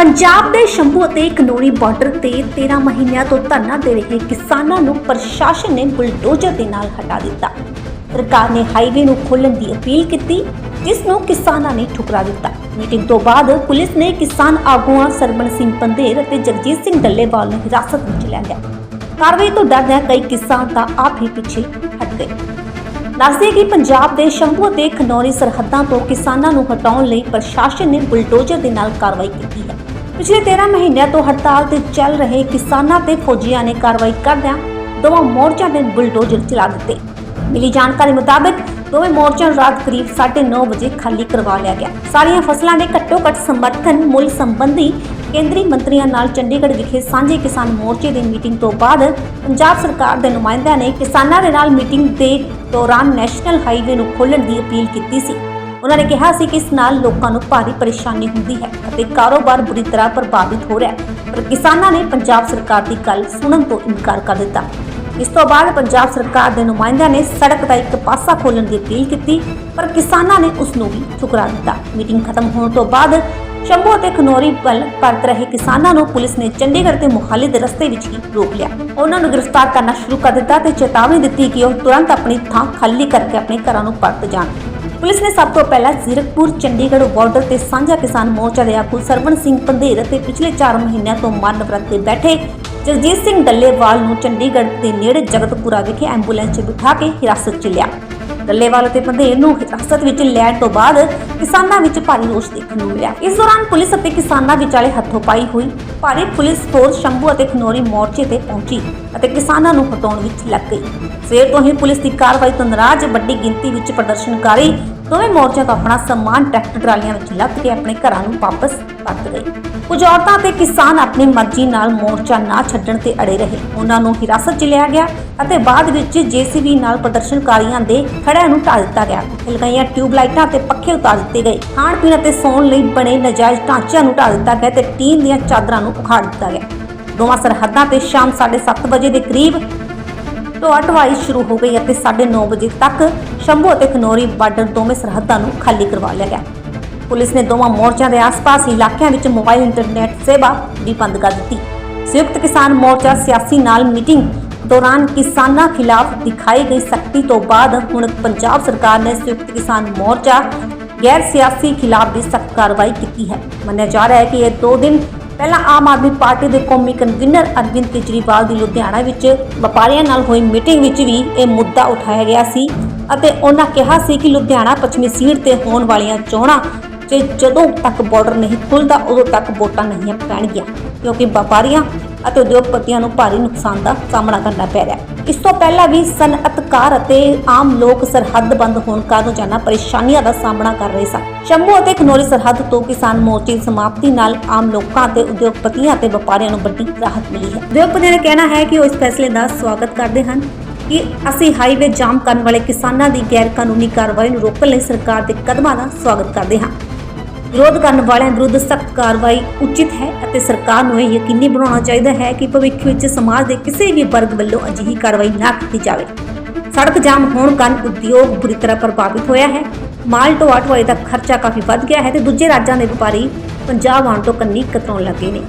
ਪੰਜਾਬ ਦੇ ਸ਼ੰਭੂ ਅਤੇ ਕਨੌਰੀ ਬਾਰਡਰ ਤੇ 13 ਮਹੀਨਿਆਂ ਤੋਂ ਧਰਨਾ ਦੇ ਰਹੇ ਕਿਸਾਨਾਂ ਨੂੰ ਪ੍ਰਸ਼ਾਸਨ ਨੇ ਬੁਲਡੋਜ਼ਰ ਦੇ ਨਾਲ ਹਟਾ ਦਿੱਤਾ। ਸਰਕਾਰ ਨੇ ਹਾਈਵੇ ਨੂੰ ਖੋਲ੍ਹਣ ਦੀ ਅਪੀਲ ਕੀਤੀ, ਜਿਸ ਨੂੰ ਕਿਸਾਨਾਂ ਨੇ ਠੁਕਰਾ ਦਿੱਤਾ। ਮੀਟਿੰਗ ਤੋਂ ਬਾਅਦ ਪੁਲਿਸ ਨੇ ਕਿਸਾਨ ਆਗੂਆਂ ਸਰਬਣ ਸਿੰਘ ਪੰਧੇਰ ਅਤੇ ਜਗਜੀਤ ਸਿੰਘ ਡੱਲੇਵਾਲ ਨੂੰ ਹਿਰਾਸਤ ਵਿੱਚ ਲੈ ਲਿਆ। ਕਾਰਵਾਈ ਤੋਂ ਡਰਦਿਆਂ ਕਈ ਕਿਸਾਨ ਤਾਂ ਆਪ ਹੀ ਪਿੱਛੇ ਹਟ ਗਏ। ਦੱਸਦੇ ਕਿ ਪੰਜਾਬ ਦੇ ਸ਼ੰਭੂ ਅਤੇ ਖਨੌਰੀ ਸਰਹੱਦਾਂ ਤੋਂ ਕਿਸਾਨਾਂ ਨੂੰ ਹਟਾਉਣ ਲਈ ਪ੍ਰਸ਼ਾਸਨ ਨੇ ਬੁਲਡੋਜ਼ਰ ਦੇ ਨਾਲ ਕਾਰਵਾਈ ਕੀਤੀ ਹੈ। ਪਿਛਲੇ 13 ਮਹੀਨਿਆਂ ਤੋਂ ਹੜਤਾਲ ਤੇ ਚੱਲ ਰਹੇ ਕਿਸਾਨਾਂ ਤੇ ਫੌਜੀਆਂ ਨੇ ਕਾਰਵਾਈ ਕਰਦਿਆਂ ਦੋਵਾਂ ਮੋਰਚਿਆਂ ਦੇ ਬੁਲਡੋਜ਼ਰ ਚਲਾ ਦਿੱਤੇ। ਮਿਲੀ ਜਾਣਕਾਰੀ ਮੁਤਾਬਕ ਦੋਵੇਂ ਮੋਰਚਿਆਂ ਰਾਤ ਕਰੀਬ 9:30 ਵਜੇ ਖਾਲੀ ਕਰਵਾ ਲਿਆ ਗਿਆ। ਸਾਰੀਆਂ ਫਸਲਾਂ ਦੇ ਘੱਟੋ-ਘੱਟ ਸਮਰਥਨ ਮੁੱਲ ਸੰਬੰਧੀ ਕੇਂਦਰੀ ਮੰਤਰੀਆਂ ਨਾਲ ਚੰਡੀਗੜ੍ਹ ਵਿਖੇ ਸਾਂਝੇ ਕਿਸਾਨ ਮੋਰਚੇ ਦੀ ਮੀਟਿੰਗ ਤੋਂ ਬਾਅਦ ਪੰਜਾਬ ਸਰਕਾਰ ਦੇ ਨੁਮਾਇੰਦਿਆਂ ਨੇ ਕਿਸਾਨਾਂ ਦੇ ਨਾਲ ਮੀਟਿੰਗ ਦੇ ਦੌਰਾਨ ਨੈਸ਼ਨਲ ਹਾਈਵੇ ਨੂੰ ਖੋਲ੍ਹਣ ਦੀ ਅਪੀਲ ਕੀਤੀ ਸੀ। ਉਹਨਾਂ ਨੇ ਕਿਹਾ ਸੀ ਕਿ ਇਸ ਨਾਲ ਲੋਕਾਂ ਨੂੰ ਭਾਰੀ ਪਰੇਸ਼ਾਨੀ ਹੁੰਦੀ ਹੈ ਅਤੇ ਕਾਰੋਬਾਰ ਬੁਰੀ ਤਰ੍ਹਾਂ ਪ੍ਰਭਾਵਿਤ ਹੋ ਰਿਹਾ ਹੈ। ਪਰ ਕਿਸਾਨਾਂ ਨੇ ਪੰਜਾਬ ਸਰਕਾਰ ਦੀ ਗੱਲ ਸੁਣਨ ਤੋਂ ਇਨਕਾਰ ਕਰ ਦਿੱਤਾ। ਇਸ ਤੋਂ ਬਾਅਦ ਪੰਜਾਬ ਸਰਕਾਰ ਦੇ ਨੁਮਾਇੰਦਿਆਂ ਨੇ ਸੜਕ ਦਾ ਇੱਕ ਪਾਸਾ ਖੋਲ੍ਹਣ ਦੀ ਅਪੀਲ ਕੀਤੀ, ਪਰ ਕਿਸਾਨਾਂ ਨੇ ਉਸ ਨੂੰ ਵੀ ਠੁਕਰਾ ਦਿੱਤਾ। ਮੀਟਿੰਗ ਖਤਮ ਹੋਣ ਤੋਂ ਬਾਅਦ ਸ਼ੰਭੂ ਅਤੇ ਖਨੌਰੀ ਵੱਲ ਪਰਤ ਰਹੇ ਕਿਸਾਨਾਂ ਨੂੰ ਪੁਲਿਸ ਨੇ ਚੰਡੀਗੜ੍ਹ ਤੇ ਮੁਹਾਲੀ ਦੇ ਰਸਤੇ ਵਿੱਚ ਹੀ ਰੋਕ ਲਿਆ। ਉਹਨਾਂ ਨੂੰ ਗ੍ਰਿਫਤਾਰ ਕਰਨਾ ਸ਼ੁਰੂ ਕਰ ਦਿੱਤਾ ਤੇ ਚੇਤਾਵਨੀ ਦਿੱਤੀ ਕਿ ਉਹ ਤੁਰੰਤ ਆਪਣੀ ਥਾਂ ਖਾਲੀ ਕਰਕੇ ਆਪਣੇ ਘਰਾਂ ਨੂੰ ਪਰਤ ਜਾਣ। ਪੁਲਿਸ ਨੇ ਸਭ ਤੋਂ ਪਹਿਲਾਂ ਜ਼ੀਰਕਪੁਰ, ਚੰਡੀਗੜ੍ਹ ਬਾਰਡਰ ਤੇ ਸਾਂਝਾ ਕਿਸਾਨ ਮੋਰਚਾ ਦੇ ਆਗੂ ਸਰਵਣ ਸਿੰਘ ਪੰਧੇਰ ਅਤੇ ਪਿਛਲੇ 4 ਮਹੀਨਿਆਂ ਤੋਂ ਮਰਨ ਵਰਤ ਤੇ ਬੈਠੇ ਜਗਜੀਤ ਸਿੰਘ ਡੱਲੇਵਾਲ ਨੂੰ ਚੰਡੀਗੜ੍ਹ ਦੇ ਨੇੜੇ ਜਗਤਪੁਰਾ ਵਿਖੇ ਐਂਬੂਲੈਂਸ 'ਚ ਬਿਠਾ ਕੇ ਹਿਰਾਸਤ 'ਚ ਲਿਆ। ਡੱਲੇਵਾਲ ਅਤੇ ਪੰਧੇਰ ਨੂੰ ਹਿਰਾਸਤ ਵਿੱਚ ਲੈਣ ਤੋਂ ਬਾਅਦ ਕਿਸਾਨਾਂ ਵਿੱਚ ਭਾਰੀ ਰੋਸ ਦੇਖਣ ਨੂੰ ਮਿਲਿਆ। ਇਸ ਦੌਰਾਨ ਪੁਲਿਸ ਅਤੇ ਕਿਸਾਨਾਂ ਵਿਚਾਲੇ ਹੱਥੋਂ-ਪਾਈ ਹੋਈ ਭਾਰੀ ਪੁਲਿਸ ਫੋਰਸ ਸ਼ੰਭੂ ਅਤੇ ਖਨੋਰੀ ਮੋਰਚੇ ਤੇ ਪਹੁੰਚੀ ਅਤੇ ਕਿਸਾਨਾਂ ਨੂੰ ਹਟਾਉਣ ਵਿੱਚ ਲੱਗ ਗਈ। ਸਵੇਰ ਤੋਂ ਹੀ ਪੁਲਿਸ ਦੀ ਕਾਰਵਾਈ ਤੋਂ ਨਾਰਾਜ਼ ਵੱਡੀ ਗਿਣਤੀ ਵਿੱਚ ਪ੍ਰਦਰਸ਼ਨਕਾਰੀ ਦੋਵੇਂ ਮੋਰਚਿਆਂ ਤੋਂ ਆਪਣਾ ਸਮਾਨ ਟਰੈਕਟਰ ਟਰਾਲੀਆਂ ਵਿੱਚ ਲੱਦ ਕੇ ਆਪਣੇ ਘਰਾਂ ਨੂੰ ਵਾਪਸ ਪਰਤ ਗਏ। ਕੁਝ ਔਰਤਾਂ ਤੇ ਕਿਸਾਨ ਆਪਣੀ ਮਰਜ਼ੀ ਨਾਲ ਮੋਰਚਾ ਨਾ ਛੱਡਣ ਤੇ ਅੜੇ ਰਹੇ। ਉਹਨਾਂ ਨੂੰ ਹਿਰਾਸਤ 'ਚ ਲਿਆ ਗਿਆ ਅਤੇ ਬਾਅਦ ਵਿੱਚ ਜੀਸੀਬੀ ਨਾਲ ਪ੍ਰਦਰਸ਼ਨਕਾਰੀਆਂ ਦੇ ਖੜਿਆਂ ਨੂੰ ਢਾਲ ਦਿੱਤਾ ਗਿਆ। ਲਗਾਈਆਂ ਟਿਊਬ ਲਾਈਟਾਂ ਤੇ ਪੱਖੇ ਉਤਾਰ ਦਿੱਤੇ ਗਏ। ਖਾਣ ਪੀਣ ਅਤੇ ਸੌਣ ਲਈ ਬਣੇ ਨਜਾਇਜ਼ ਢਾਂਚਿਆਂ ਨੂੰ ਢਾਲ ਦਿੱਤਾ ਗਿਆ ਤੇ ਟੀਨ ਦੀਆਂ ਚਾਦਰਾਂ ਨੂੰ ਉਖਾੜ ਦਿੱਤਾ ਗਿਆ। ਦੋਵਾਂ ਸਰਹੱਦਾਂ ਤੇ ਸ਼ਾਮ 7:30 ਵਜੇ ਦੇ ਕਰੀਬ ਤੋਂ ਅਟਵਾਈ ਸ਼ੁਰੂ ਹੋ ਗਈ ਅਤੇ 9:30 ਵਜੇ ਤੱਕ ਸ਼ੰਭੂ ਅਤੇ ਖਨੌਰੀ ਬਾਰਡਰ ਦੋਵੇਂ ਸਰਹੱਦਾਂ ਨੂੰ ਖਾਲੀ ਕਰਵਾ ਲਿਆ ਗਿਆ। ਪੁਲਿਸ ਨੇ ਦੋਵਾਂ ਮੋਰਚਿਆਂ ਦੇ ਆਸ-ਪਾਸ ਇਲਾਕਿਆਂ ਵਿੱਚ ਮੋਬਾਈਲ ਇੰਟਰਨੈਟ ਸੇਵਾ ਵੀ ਬੰਦ ਕਰ ਦਿੱਤੀ। ਸੰਯੁਕਤ ਕਿਸਾਨ ਮੋਰਚਾ ਸਿਆਸੀ ਨਾਲ ਮੀਟਿੰਗ ਦੌਰਾਨ ਕਿਸਾਨਾਂ ਖਿਲਾਫ ਦਿਖਾਈ ਗਈ ਸਖਤੀ ਤੋਂ ਬਾਅਦ ਹੁਣ ਪੰਜਾਬ ਸਰਕਾਰ ਨੇ ਸੰਯੁਕਤ ਕਿਸਾਨ ਮੋਰਚਾ ਗੈਰ ਸਿਆਸੀ ਖਿਲਾਫ ਵੀ ਸਖਤ ਕਾਰਵਾਈ ਕੀਤੀ ਹੈ। ਮੰਨਿਆ ਜਾ ਰਿਹਾ ਹੈ ਕਿ ਇਹ ਦੋ ਦਿਨ ਪਹਿਲਾਂ ਆਮ ਆਦਮੀ ਪਾਰਟੀ ਦੇ ਕੌਮੀ ਕਨਵੀਨਰ ਅਰਵਿੰਦ ਕੇਜਰੀਵਾਲ ਦੀ ਲੁਧਿਆਣਾ ਵਿੱਚ ਵਪਾਰੀਆਂ ਨਾਲ ਹੋਈ ਮੀਟਿੰਗ ਵਿੱਚ ਵੀ ਇਹ ਮੁੱਦਾ ਉਠਾਇਆ ਗਿਆ ਸੀ ਅਤੇ ਉਹਨਾਂ ਕਿਹਾ ਸੀ ਕਿ ਲੁਧਿਆਣਾ ਪੱਛਮੀ ਸੀਟ ਤੇ ਹੋਣ ਵਾਲੀਆਂ ਚੋਣਾਂ 'ਚ ਜਦੋਂ ਤੱਕ ਬਾਰਡਰ ਨਹੀਂ ਖੁੱਲਦਾ, ਉਦੋਂ ਤੱਕ ਵੋਟਾਂ ਨਹੀਂ ਪੈਣਗੀਆਂ, ਕਿਉਂਕਿ ਵਪਾਰੀਆਂ ਅਤੇ ਉਦਯੋਗਪਤੀਆਂ ਨੂੰ ਭਾਰੀ ਨੁਕਸਾਨ ਦਾ ਸਾਹਮਣਾ ਕਰਨਾ ਪੈ ਰਿਹਾ ਹੈ। ਇਸ ਤੋਂ ਪਹਿਲਾਂ ਵੀ ਸਨਅਤਕਾਰ ਅਤੇ ਆਮ ਲੋਕ ਸਰਹੱਦ ਬੰਦ ਹੋਣ ਕਾਰਨ ਰੋਜ਼ਾਨਾ ਪਰੇਸ਼ਾਨੀਆਂ ਦਾ ਸਾਹਮਣਾ ਕਰ ਰਹੇ ਸਨ। ਸ਼ੰਭੂ ਅਤੇ ਖਨੌਰੀ ਸਰਹੱਦ ਤੋਂ ਕਿਸਾਨ ਮੋਰਚੇ ਦੀ ਸਮਾਪਤੀ ਨਾਲ ਆਮ ਲੋਕਾਂ ਅਤੇ ਉਦਯੋਗਪਤੀਆਂ ਅਤੇ ਵਪਾਰੀਆਂ ਨੂੰ ਵੱਡੀ ਰਾਹਤ ਮਿਲੀ ਹੈ। ਉਦਯੋਗਪਤੀਆਂ ਦਾ ਕਹਿਣਾ ਹੈ ਕਿ ਉਹ ਇਸ ਫੈਸਲੇ ਦਾ ਸਵਾਗਤ ਕਰਦੇ ਹਨ ਕਿ ਅਸੀਂ ਹਾਈਵੇ ਜਾਮ ਕਰਨ ਵਾਲੇ ਕਿਸਾਨਾਂ ਦੀ ਗੈਰ ਕਾਨੂੰਨੀ ਕਾਰਵਾਈ ਨੂੰ ਰੋਕਣ ਲਈ ਸਰਕਾਰ ਦੇ ਕਦਮਾਂ ਦਾ ਸਵਾਗਤ ਕਰਦੇ ਹਾਂ। ਵਿਰੋਧ ਕਰਨ ਵਾਲਿਆਂ ਵਿਰੁੱਧ ਸਖਤ ਕਾਰਵਾਈ ਉਚਿਤ ਹੈ ਅਤੇ ਸਰਕਾਰ ਨੂੰ ਇਹ ਯਕੀਨੀ ਬਣਾਉਣਾ ਚਾਹੀਦਾ ਹੈ ਕਿ ਭਵਿੱਖ ਵਿੱਚ ਸਮਾਜ ਦੇ ਕਿਸੇ ਵੀ ਵਰਗ ਵੱਲੋਂ ਅਜਿਹੀ ਕਾਰਵਾਈ ਨਾ ਕੀਤੀ ਜਾਵੇ। ਸੜਕ ਜਾਮ ਹੋਣ ਕਾਰਨ ਉਦਯੋਗ ਬੁਰੀ ਤਰ੍ਹਾਂ ਪ੍ਰਭਾਵਿਤ ਹੋਇਆ ਹੈ। ਮਾਲ ਢੋਆ ਢੁਆਈ ਦਾ ਖਰਚਾ ਕਾਫੀ ਵੱਧ ਗਿਆ ਹੈ ਤੇ ਦੂਜੇ ਰਾਜਾਂ ਦੇ ਵਪਾਰੀ ਪੰਜਾਬ ਆਉਣ ਤੋਂ ਕੰਨੀ ਕਤਰਾਉਣ ਲੱਗੇ ਨੇ।